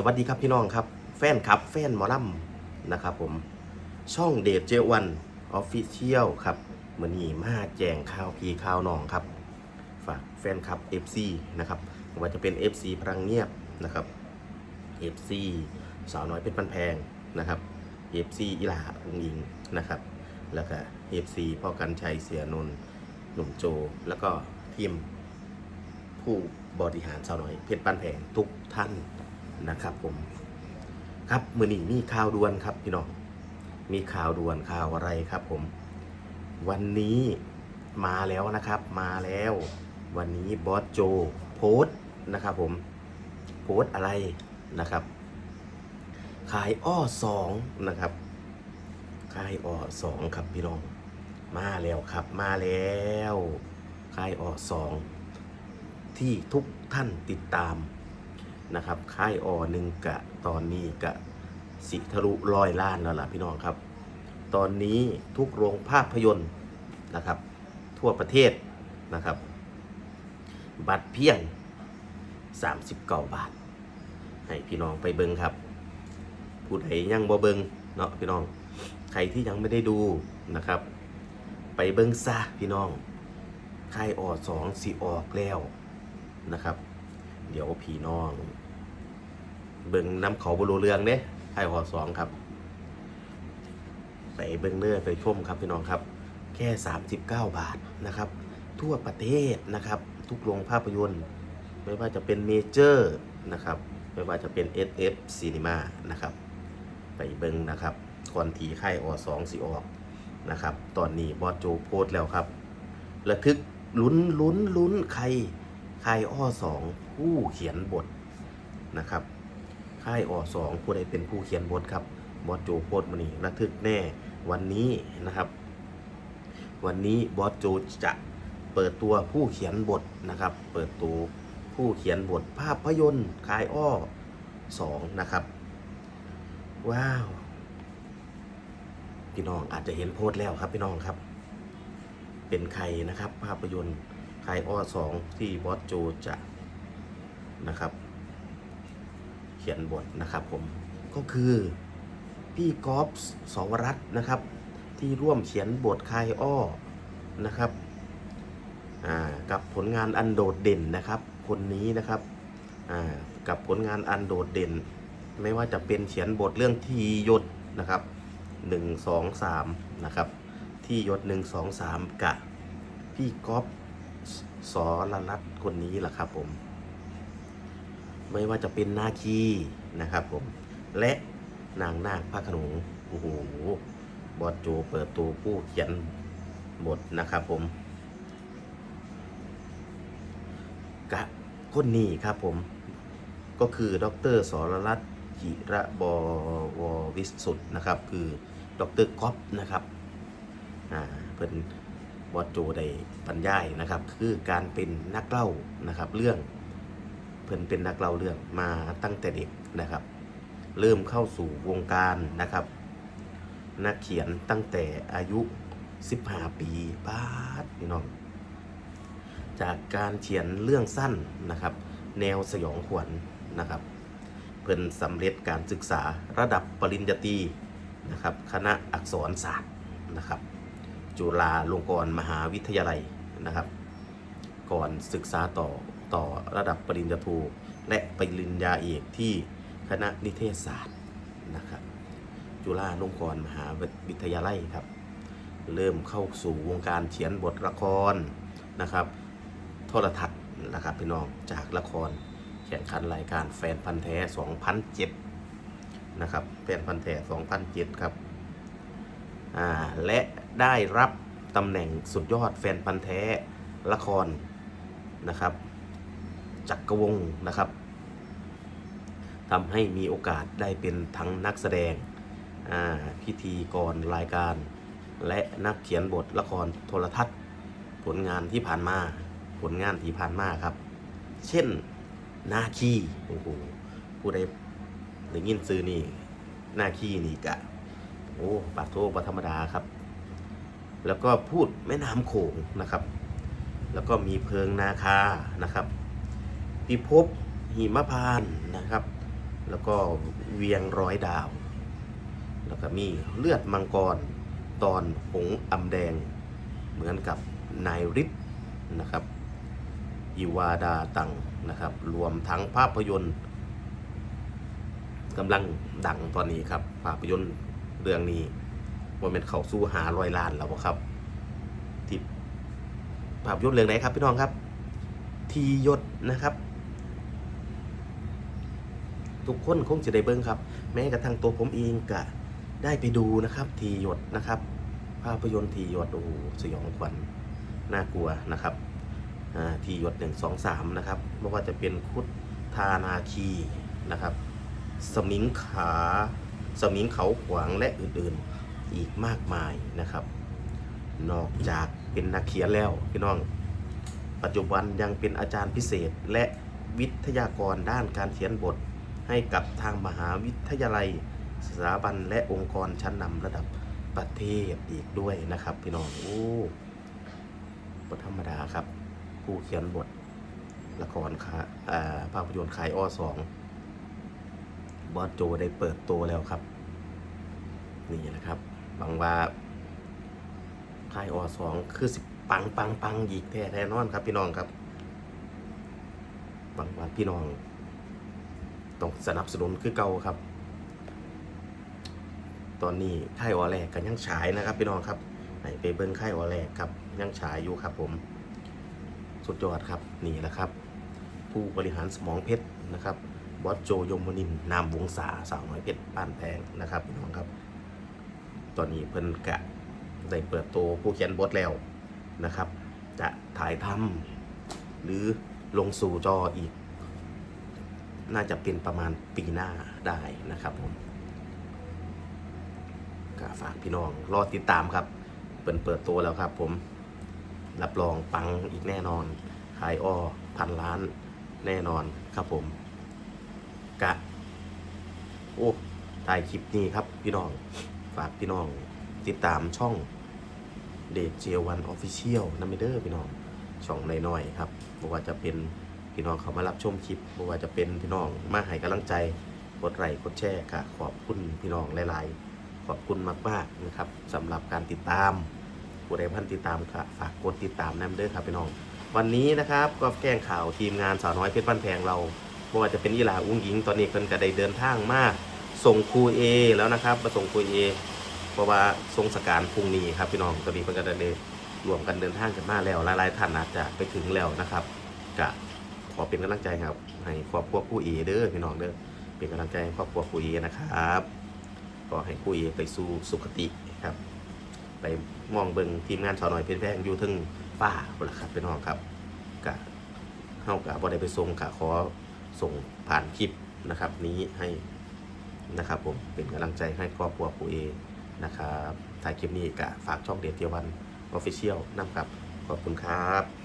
สวัสดีครับพี่น้องครับ แฟนครับ แฟนหมอลำนะครับผมช่องเดทเจวันออฟฟิเชียลครับมือนี้มาแจงข่าวพีข่าวน้องครับ ฝากแฟนคลับ FC นะครับไม่ว่าจะเป็น FC พลังเงียบนะครับ FC สาวน้อยเป็นปันแพงนะครับ FC อิลาอุงยิงนะครับแล้วก็ FC พ่อกันชัยเสียนนท์หนุ่มโจ แล้วก็ทีมผู้บริหารสาวน้อยเพชรปันแพงทุกท่าน นะครับผมครับมือนี้มีข่าวด่วนครับพี่น้องมีข่าวด่วนข่าวอะไรครับผม วันนี้มาแล้วนะครับ มาแล้ว วันนี้บอสโจโพสนะครับผมโพสอะไรนะครับ ขายอ้อสองนะครับ ขายอ้อสองครับพี่น้อง มาแล้วครับมาแล้ว ขายอ้อสองที่ทุกท่านติดตาม นะครับค่ายอหนึ่งกะตอนนี้กะสิทะลุร้อยล้านแล้วล่ะพี่น้องครับ ตอนนี้ทุกโรงภาพยนตร์นะครับ ทั่วประเทศนะครับ บัตรเพียง 39 บาท ให้พี่น้องไปเบิงครับ ผู้ใดยังบ่เบิงเนาะพี่น้อง ใครที่ยังไม่ได้ดูนะครับ ไปเบิงซะพี่น้องค่ายอสองสิออกแล้วนะครับ เดี๋ยวพี่น้อง เบิ่งน้ำเขาบรูเรืองเด้ไทยหอสองครับไปเบิ่งเนื้อไปชมครับพี่น้องครับ แค่ 39 บาทนะครับ ทั่วประเทศนะครับ ทุกโรงภาพยนตร์ไม่ว่าจะเป็นเมเจอร์นะครับ ไม่ว่าจะเป็น SF Cinema นะครับ ไปเบิ่งนะครับก่อนทีไข่อสองสิออกนะครับ ตอนนี้บอสโจโพสแล้วครับระทึกลุ้นลุ้นลุ้นใครใค่ายอ้อสองผู้เขียนบทนะครับ ค่ายอ้อสองผู้ใดเป็นผู้เขียนบทครับบอสโจโพสต์มานี่ระทึกแน่วันนี้นะครับ วันนี้บอสโจจะเปิดตัวผู้เขียนบทนะครับ เปิดตัวผู้เขียนบทภาพยนตร์คายอ้อสองนะครับ ว้าว พี่น้องอาจจะเห็นโพสแล้วครับพี่น้องครับ เป็นใครนะครับ ภาพยนตร์ไคอ้อสองที่บอสโจจะนะครับ เขียนบทนะครับผมก็คือพี่กอล์ฟสวรัตน์นะครับ ที่ร่วมเขียนบทคายอ้อนะครับกับผลงานอันโดดเด่นนะครับ คนนี้นะครับกับผลงานอันโดดเด่น ไม่ว่าจะเป็นเขียนบทเรื่องที่ยศนะครับหนึ่งสองสามนะครับที่ยศหนึ่งสองสามกะพี่ก๊อฟสอรรัตน์คนนี้แหละครับผม ไม่ว่าจะเป็นนาคีนะครับผม และนางนาคพระขนงโอ้โหบอสโจเปิดตัวผู้เขียนบทนะครับผมกะคนนี้ครับผมก็คือดรสรรัตน์จิระบววิสุทธ์นะครับ คือดรก๊อฟนะครับอ่าเพิ่นบอสโจได้บรรยายนะครับ คือการเป็นนักเล่านะครับ เรื่อง เพิ่นเป็นนักเล่าเรื่องมาตั้งแต่เด็กนะครับ เริ่มเข้าสู่วงการนะครับ นักเขียนตั้งแต่อายุ 15 ปีป้าดพี่น้อง จากการเขียนเรื่องสั้นนะครับ แนวสยองขวัญนะครับ เพิ่นสำเร็จการศึกษาระดับปริญญาตรีนะครับ คณะอักษรศาสตร์นะครับ จุฬาลงกรณ์มหาวิทยาลัยนะครับ ก่อนศึกษาต่อ ต่อระดับปริญญาโทและปริญญาเอกที่คณะนิเทศศาสตร์นะครับ จุฬาลงกรณ์มหาวิทยาลัยครับ เริ่มเข้าสู่วงการเขียนบทละครนะครับโทรทัศน์นะครับพี่น้องจากละครแข่งขันรายการแฟนพันธ์แท้ 2007 นะครับ แฟนพันธ์แท้ 2007 ครับ อ่า และได้รับตำแหน่งสุดยอดแฟนพันธ์แท้ละครนะครับ จักรวงศ์นะครับทำให้มีโอกาสได้เป็นทั้งนักแสดงพิธีกรรายการ และนักเขียนบทละครโทรทัศน์ ผลงานที่ผ่านมา ผลงานที่ผ่านมาครับ เช่นนาคีโอ้โหผู้ใดได้ยินซื้อนี่นาคีนี่กะโอ้ปาโทปธรรมดาครับ แล้วก็พูดแม่น้ำโขงนะครับ แล้วก็มีเพิงนาคานะครับ พิภพหิมพานนะครับ แล้วก็เวียงร้อยดาว แล้วก็มีเลือดมังกรตอนหงส์อำแดง เหมือนกับนายริบนะครับอีวาดาตังนะครับ รวมทั้งภาพยนตร์กำลังดังตอนนี้ครับ ภาพยนตร์เรื่องนี้ว่าเป็นเขาสู้หาร้อยล้านแล้วครับที่ภาพยนตร์เรื่องไหนครับพี่น้องครับ ทียศนะครับ ทุกคนคงจะได้เบิ้งครับ แม้กระทั่งตัวผมเองก็ได้ไปดูนะครับ ทีหยดนะครับ ภาพยนตร์ทีหยดโอ้สยองขวัญน่ากลัวนะครับทีหยดหนึ่งสองสามนะครับไม่ว่าจะเป็นคุดทานาคีนะครับ สมิงขาสมิงเขาขวางและอื่นๆอีกมากมายนะครับ นอกจากเป็นนักเขียนแล้วพี่น้อง ปัจจุบันยังเป็นอาจารย์พิเศษและวิทยากรด้านการเขียนบท ให้กับทางมหาวิทยาลัยสถาบันและองค์กรชั้นนำระดับประเทศอีกด้วยนะครับ พี่น้องโอ้บทธรรมดาครับ ผู้เขียนบทละครค่ะอ่าภาพยนตร์ขายอ้อสองบอสโจได้เปิดตัวแล้วครับ นี่นะครับหวังว่าขายอ้อสองคือสิปังปังปังอีกแท้แน่นอนครับ พี่น้องครับหวังว่าพี่น้อง ต้องสนับสนุนคือเก่าครับ ตอนนี้ค่ายออแลกกันยังฉายนะครับพี่น้องครับให้ไปเบิ้งค่ายออแลกครับยังฉายอยู่ครับผม สุดยอดครับนี่แหละครับ ผู้บริหารสมองเพชรนะครับบอสโจยมนินนามวงศาสาวน้อยเพชรบ้านแพงนะครับพี่น้องครับ ตอนนี้เพิ่นกะได้เปิดตัวผู้เขียนบทแล้วนะครับ จะถ่ายทำหรือลงสู่จออีก น่าจะเป็นประมาณปีหน้าได้นะครับผมก็ฝากพี่น้องรอติดตามครับ เปิดเปิดตัวแล้วครับ ผมรับรองปังอีกแน่นอนขายอ้อพันล้านแน่นอนครับผมกะโอ้ถ่ายคลิปนี้ครับพี่น้องฝากพี่น้องติดตามช่องเดทเจวันออฟฟิเชียลนัมเดอร์พี่น้องช่องน้อยๆครับบ่ว่าจะเป็น พี่น้องเขามารับชมคลิปบ่ว่าจะเป็นพี่น้องมาให้กำลังใจกดไลค์กดแชร์ค่ะขอบคุณพี่น้องหลายๆ ขอบคุณมากๆนะครับสำหรับการติดตามผู้ใดพันติดตามค่ะฝากกดติดตามน้ำเด้อครับพี่น้อง วันนี้นะครับก็แก้งข่าวทีมงานสาวน้อยเพชรบ้านแพงเราไม่ว่าจะเป็นอีหลาอุ้งยิงตอนนี้เพิ่นก็ได้เดินทางมาส่งครูเอแล้วนะครับมาส่งครูเอเพราะว่าทรงสการพรุ่งนี้ครับพี่น้องตอนนี้เพิ่นก็ได้รวมกันเดินทางกันมาแล้วหลายๆท่านอาจจะไปถึงแล้วนะครับกะข อเป็นกำลังใจครับให้ครอบครัวครูเอเด้อพี่น้องเด้อเป็นกำลังใจให้ครอบครัวครูเอนะครับก็ให้ครูเอไปสู่สุคติครับ ไปมองเบิงทีมงานสาวหน้อยเพชรแพงอยู่ถึงฟ้าพุ่นละครับพี่น้องครับกะเฮากะบ่ได้ไปส่งกะขอส่งผ่านคลิปนะครับ นี้ให้นะครับผมเป็นกำลังใจให้ครอบครัวครูเอนะครับถ่ายคลิปนี้กะฝากช่องเด็ดเดียวันออฟฟิเชียลนำครับขอบคุณครับ